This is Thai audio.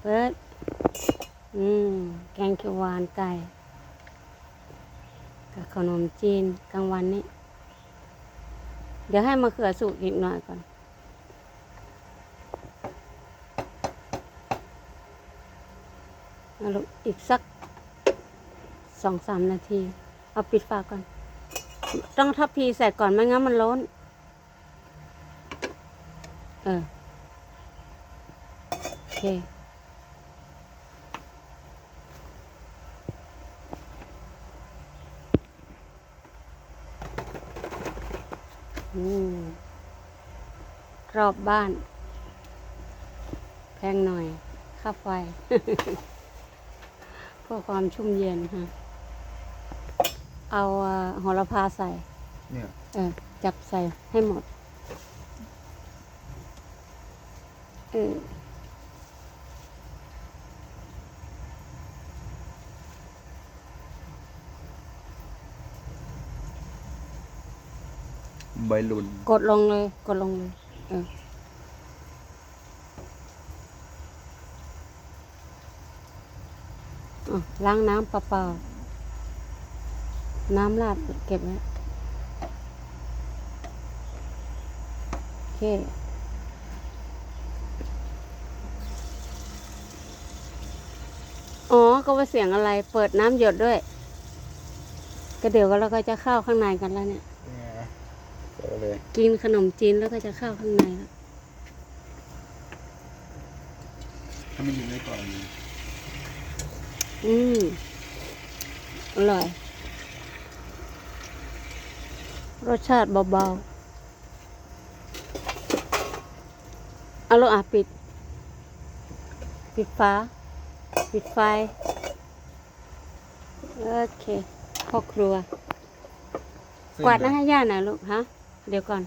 เปิด อืม แกงเขียวหวานไก่ กับขนมจีนกลางวันนี้ เดี๋ยวให้มะเขือสุกอีกหน่อยก่อนอลอีกสักสองสามนาที เอาปิดฝาก่อน ต้องทับพีใส่ก่อนไม่งั้นมันล้น เออ รอบบ้าน แพงหน่อย ค่าไฟ เพื่อความชุ่มเย็นฮะเอาเอ่อโหระพาใส่ เนี่ยเออจับใส่ให้หมด เออ ใบลุนกดลงเลย กดลงเลยเอออะล้างน้ำเปล่าๆน้ำราดเก็บไว้โอเค อ๋อ ก็ว่าเสียงอะไร เปิดน้ำหยดด้วย ก็เดี๋ยวก็เราก็จะเข้าข้างในกันแล้วเนี่ย เอาเลย กินขนมจีนแล้วก็จะเข้าข้างในแล้วถ้ามันอยู่ในก่อนอืมอร่อย รสชาติเบาๆเอาลูกอะปิด ปิดฟ้า ปิดไฟ โอเคพ่อครัว กวาดหน้าให้ย่าหน่อยลูกฮะ เดี๋ยวก่อน